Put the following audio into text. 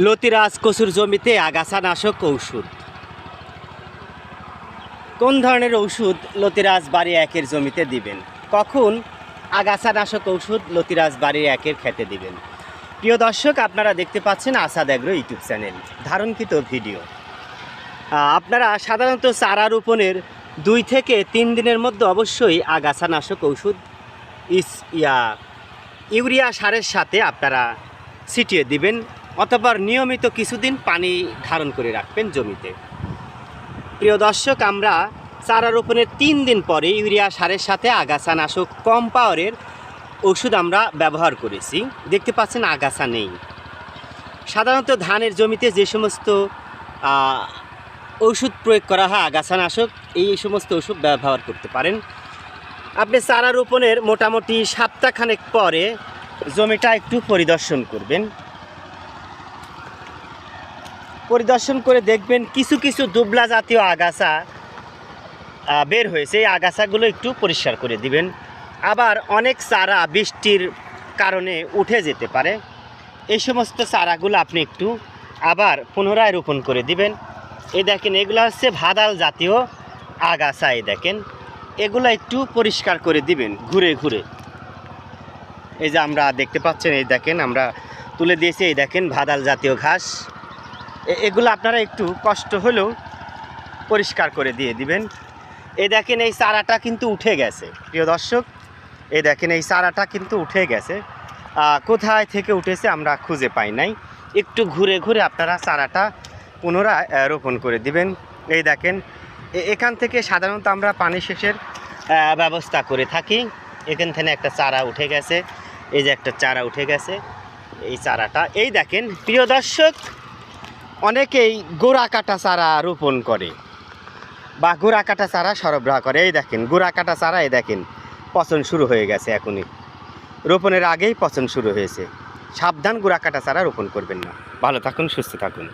লতিরাজ কচুর জমিতে আগাছা নাশক ঔষধ। কোন ধরনের ঔষধ লতিরাজ বাড়ি একের জমিতে দিবেন? কখন আগাছা নাশক ঔষধ লতিরাজ বাড়ি একের খেতে দিবেন? প্রিয় দর্শক, আপনারা দেখতে পাচ্ছেন আসাদ এগ্রো ইউটিউব চ্যানেল। ধারণকৃত ভিডিও। আপনারা সাধারণত চারা রোপণের দুই থেকে তিন দিনের মধ্যে অবশ্যই আগাছা নাশক ঔষধ ইস, ইয়া, ইউরিয়া সারের সাথে আপনারা ছিটিয়ে দিবেন। অথবা নিয়মিত কিছুদিন পানি ধারণ করে রাখবেন জমিতে। প্রিয় দর্শক, আমরা চারা রোপণের তিন দিন পরে ইউরিয়া সারের সাথে আগাছা নাশক কম পাওয়ারের ওষুধ আমরা ব্যবহার করেছি। দেখতে পাচ্ছেন আগাছা নেই। সাধারণত ধানের জমিতে যে সমস্ত ওষুধ প্রয়োগ করা হয় আগাছা নাশক এই সমস্ত ওষুধ ব্যবহার করতে পারেন। আপনি চারা রোপণের মোটামুটি সপ্তাহখানেক পরে জমিটা একটু পরিদর্শন করবেন। পরিদর্শন করে দেখবেন কিছু কিছু দুবলা জাতীয় আগাছা বের হয়েছে। এই আগাছাগুলো একটু পরিষ্কার করে দিবেন। আবার অনেক চারা বৃষ্টির কারণে উঠে যেতে পারে। এই সমস্ত চারাগুলো আপনি একটু আবার পুনরায় রোপণ করে দিবেন। এই দেখেন, এগুলো হচ্ছে ভাদাল জাতীয় আগাছা, এই দেখেন। এগুলো একটু পরিষ্কার করে দিবেন ঘুরে ঘুরে। এই যে আমরা দেখতে পাচ্ছেন, এই দেখেন, আমরা তুলে দিয়েছি, এই দেখেন, ভাদাল জাতীয় ঘাস। এগুলো আপনারা একটু কষ্ট হলেও পরিষ্কার করে দিয়ে দিবেন। এ দেখেন এই চারাটা কিন্তু উঠে গেছে। প্রিয় দর্শক, এ দেখেন এই চারাটা কিন্তু উঠে গেছে। কোথায় থেকে উঠেছে আমরা খুঁজে পাই নাই। একটু ঘুরে ঘুরে আপনারা চারাটা পুনরায় রোপণ করে দিবেন। এই দেখেন এখান থেকে সাধারণত আমরা পানি সেচের ব্যবস্থা করে থাকি। এখান থেকে একটা চারা উঠে গেছে। এই যে একটা চারা উঠে গেছে। এই চারাটা, এই দেখেন, প্রিয় দর্শক অনেকেই গোড়া কাটা চারা রোপণ করে বা গোড়া কাটা চারা সরবরাহ করে। এই দেখেন, গোড়া কাটা চারা, এই দেখেন, পচন শুরু হয়ে গেছে এখনই। রোপণের আগেই পচন শুরু হয়েছে। সাবধান গোড়া কাটা চারা রোপণ করবেন না। ভালো থাকুন, সুস্থ থাকুন।